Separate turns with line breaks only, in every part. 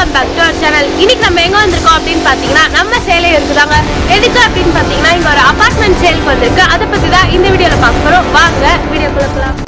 Welcome back to our channel இன்னைக்கு நம்ம எங்கே வந்திருக்கோம் அப்படின்னு பார்த்தீங்கன்னா நம்ம சேலை இருக்குதாங்க. எதுக்கு அப்படின்னு பார்த்தீங்கன்னா இங்கே ஒரு அபார்ட்மெண்ட் சேல் வந்திருக்கு. அதை பற்றி தான் இந்த வீடியோவில் பார்க்க போகிறோம் வாங்க வீடியோ கொடுக்கலாம்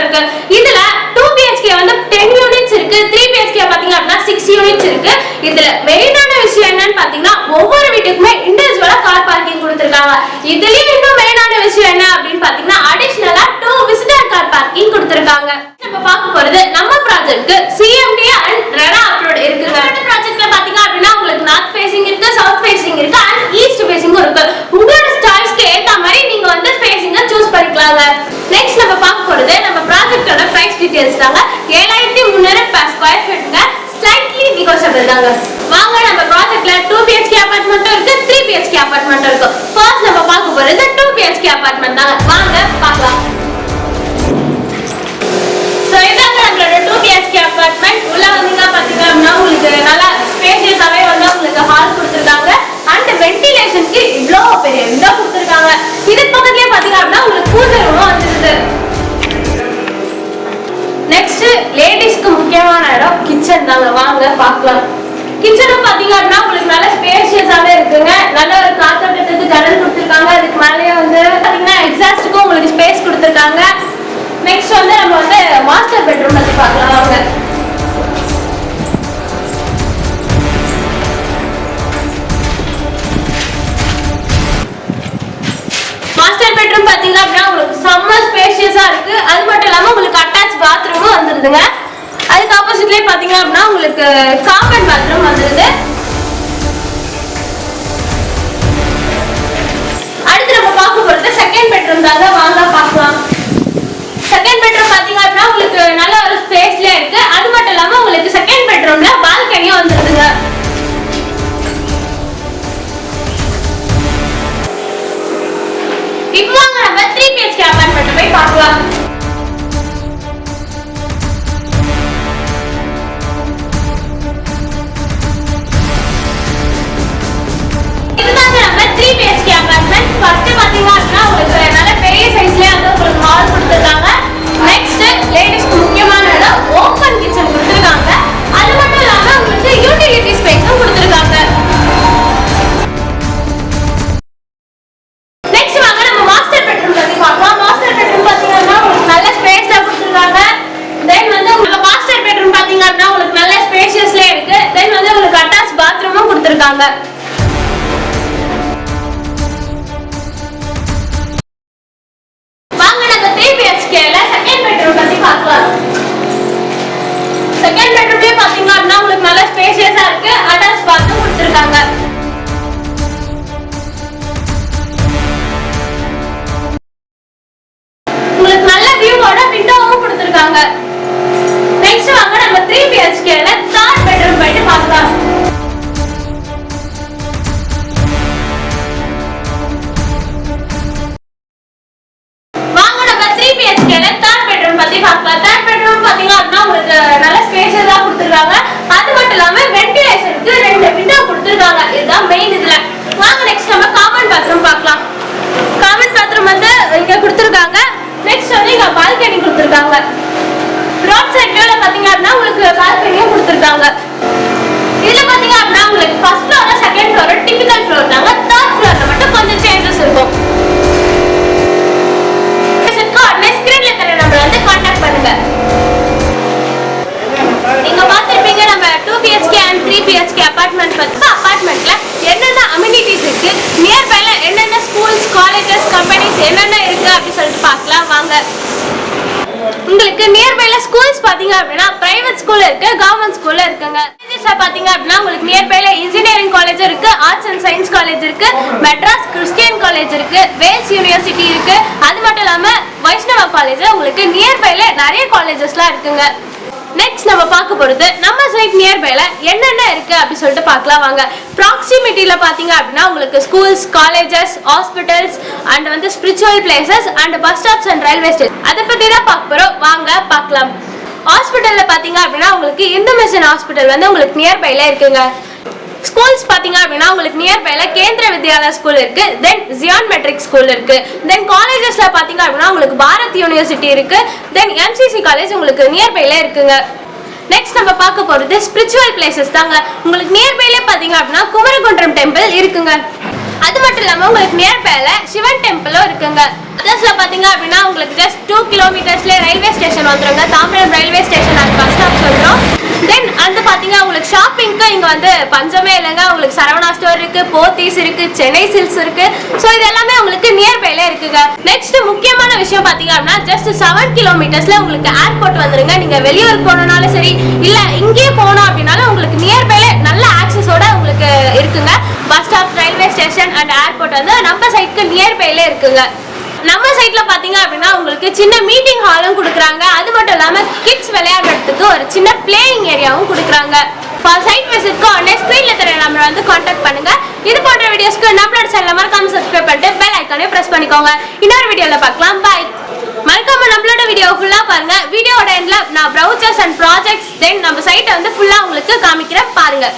இருக்கு. இதுல டூ பிஹெச்கே வந்து டென் யூனிட்ஸ் இருக்கு. த்ரீ பிஹெச்கே பாத்தீங்க அப்படின்னா சிக்ஸ் யூனிட்ஸ் இருக்கு. இதுல மெயினான விஷயம் என்னன்னு பாத்தீங்கன்னா ஒவ்வொரு வீட்டுக்குமே இண்டிவிஜுவலா கார் பார்க்கிங் கொடுத்துருக்காங்க. இதுலயும் இன்னும் மெயினான விஷயம் என்ன அப்படின்னு பாத்தீங்கன்னா அடிஷனலா டூ விசிட்டர் கார் பார்க்கிங் கொடுத்துருக்காங்க. பேசுறாங்க. ஏழாயிரத்தி முன்னூறு ஸ்கொயர் ஃபீட்டுங்க ஸ்லைட்லி நிகோஷியபிள் தாங்க. வாங்க நம்ம ப்ராஜெக்ட்ல டூ பிஹெச்கே அபார்ட்மெண்ட்டும் இருக்கு த்ரீ பிஹெச்கே அபார்ட்மெண்ட்டும் இருக்கு. ஃபர்ஸ்ட் நம்ம பார்க்க போறது டூ பிஹெச்கே அபார்ட்மெண்ட் தாங்க. வாங்க பார்க்கலாம். ஸோ இதாங்க நம்மளோட டூ பிஹெச்கே அபார்ட்மெண்ட் உள்ள வந்தீங்கன்னா பார்த்தீங்க அப்படின்னா உங்களுக்கு நல்லா ஸ்பேசியஸாகவே வந்து உங்களுக்கு ஹால் கொடுத்துருக்காங்க. அண்ட் வென்டிலேஷனுக்கு இவ்வளோ பெரிய விண்டோ கொடுத்துருக்காங்க. இது பக்கத்துலேயே பார்த்தீங்க அப்படின்னா உங்களுக்கு கூலர் ரூமும் வந்துருது நெக்ஸ்ட் லேடிஸ்க்கு முக்கியமான இடம் கிச்சன் தான் வாங்க பார்க்கலாம். கிச்சனும் பாத்தீங்கன்னா உங்களுக்கு நல்ல ஸ்பேஷியஸாவே இருக்குங்க. நல்ல ஒரு காத்தோட்டத்துக்கு எடுத்து ஜன்னல் கொடுத்துருக்காங்க. அதுக்கு மேலேயே வந்து பார்த்தீங்கன்னா எக்ஸாஸ்ட்டுக்கும் உங்களுக்கு ஸ்பேஸ் கொடுத்துருக்காங்க. நெக்ஸ்ட் வந்து நம்ம வந்து மாஸ்டர் பெட்ரூம் பற்றி பார்க்கலாம். வாங்க. ஸ்பேஷியஸாக இருக்குது அது மட்டும் இல்லாம உங்களுக்கு அட்டாச் பாத்ரூமும் வந்துருதுங்க. அதுக்கு ஆப்போசிட்லேயே பாத்தீங்கன்னா um பத்து அப்பார்ட்மெண்ட்ல என்னென்ன அம்யூனிட்டிஸ் இருக்கு? நியர்பைல என்னென்ன ஸ்கூல்ஸ் காலேஜஸ் கம்பெனிஸ் என்னென்ன இருக்கு அப்படின்னு சொல்லிட்டு பார்க்கலாம். வாங்க. உங்களுக்கு நியர்பைல ஸ்கூல்ஸ் பாத்தீங்க அப்படின்னா பிரைவேட் ஸ்கூல் இருக்கு கவர்மெண்ட் ஸ்கூல்ல இருக்குங்க. காலேஜஸ்ல பாத்தீங்க அப்படின்னா உங்களுக்கு நியர்பைல இன்ஜினியரிங் காலேஜ் இருக்கு ஆர்ட்ஸ் அண்ட் சயின்ஸ் காலேஜ் இருக்கு மெட்ராஸ் கிறிஸ்டியன் காலேஜ் இருக்கு வேல்ஸ் யூனிவர்சிட்டி இருக்கு. அது மட்டும் இல்லாம வைஷ்ணவா காலேஜ் உங்களுக்கு நியர்பைல நிறைய காலேஜஸ்லாம் இருக்குங்க. நெக்ஸ்ட் நம்ம பார்க்க போகிறது நம்ம சைட் நியர்பைல என்னென்ன இருக்குது அப்படி சொல்லிட்டு பார்க்கலாம் வாங்க. ப்ராக்சிமிட்டியில் பார்த்தீங்க அப்படின்னா உங்களுக்கு ஸ்கூல்ஸ் காலேஜஸ் ஹாஸ்பிட்டல்ஸ் அண்ட் வந்து spiritual places and bus stops and railway station அதை பற்றி தான் பார்க்க போகிறோம் வாங்க பார்க்கலாம். ஹாஸ்பிட்டலில் பார்த்தீங்க அப்படின்னா உங்களுக்கு இந்து மிஷன் ஹாஸ்பிட்டல் வந்து உங்களுக்கு நியர்பைல இருக்குங்க. ஸ்கூல்ஸ் பாத்தீங்க அப்படின்னா உங்களுக்கு நியர்பைல கேந்திர வித்யாலயா ஸ்கூல் இருக்கு. தென் ஜியான் மெட்ரிக் ஸ்கூல் இருக்கு. தென் காலேஜஸ்ல பாத்தீங்க அப்படின்னா உங்களுக்கு பாரத் யூனிவர்சிட்டி இருக்கு. தென் எம்சிசி காலேஜ் உங்களுக்கு நியர்பைல இருக்குங்க. நெக்ஸ்ட் நம்ம பார்க்க போறது ஸ்பிரிச்சுவல் பிளேசஸ் தாங்க. உங்களுக்கு நியர்பைல பாத்தீங்க அப்படின்னா குமரகுன்றம் டெம்பிள் இருக்குங்க. அது மட்டும் இல்லாம உங்களுக்கு நியர்பைல சிவன் டெம்பிளும் இருக்குங்க. அதர்ஸில் பாத்தீங்க அப்படின்னா உங்களுக்கு ஜஸ்ட் டூ கிலோமீட்டர்ஸ்ல ரயில்வே ஸ்டேஷன் வந்துருங்க. தாம்பரம் ரயில்வே ஸ்டேஷன் அது பஸ் ஸ்டாப் வந்துடும் தென் வந்து பாத்தீங்க உங்களுக்கு ஷாப்பிங்க்கு இங்க வந்து பஞ்சமே இல்லைங்க. உங்களுக்கு சரவணா ஸ்டோர் இருக்கு போத்தீஸ் இருக்கு சென்னை சில்ஸ் இருக்கு. ஸோ இது எல்லாமே உங்களுக்கு நியர்பைல இருக்குங்க. நெக்ஸ்ட் முக்கியமான விஷயம் பாத்தீங்க அப்படின்னா ஜஸ்ட் செவன் கிலோமீட்டர்ஸ்ல உங்களுக்கு ஏர்போர்ட் வந்துருங்க. நீங்க வெளியூர் போகணும்னாலும் சரி இல்ல இங்கேயே போகணும் அப்படின்னாலும் உங்களுக்கு நியர்பைல நல்ல ஆக்சஸோட உங்களுக்கு இருக்குங்க. Bus stop railway station and airport வந்து நம்ம சைட்க்கு நியர்பைல இருக்குங்க. நம்ம சைட்ல பாத்தீங்க அப்படின்னா உங்களுக்கு சின்ன மீட்டிங் ஹாலும் கொடுக்குறாங்க. அது மட்டும் இல்லாம கிட்ஸ் விளையாடுறதுக்கு ஒரு சின்ன பிளேயிங் ஏரியாவும் கொடுக்குறாங்க. ஃபார் சைட் விசிட்க்கு உடனே ஸ்க்ரீன்ல தர நம்பர் வந்து காண்டாக்ட் பண்ணுங்க. இது போன்ற வீடியோஸ்க்கு நம்மளோட சேனல் மறக்காம சப்ஸ்கிரைப் பண்ணிட்டு பெல் ஐக்கானே பிரஸ் பண்ணிக்கோங்க. இன்னொரு வீடியோல பார்க்கலாம். பாய் மறக்காம நம்மளோட வீடியோ ஃபுல்லா பாருங்க. வீடியோட எண்ட்ல நான் ப்ரௌச்சர்ஸ் அண்ட் ப்ராஜெக்ட்ஸ் தென் நம்ம சைட்டை வந்து ஃபுல்லா உங்களுக்கு காமிக்கிறேன். பாருங்க.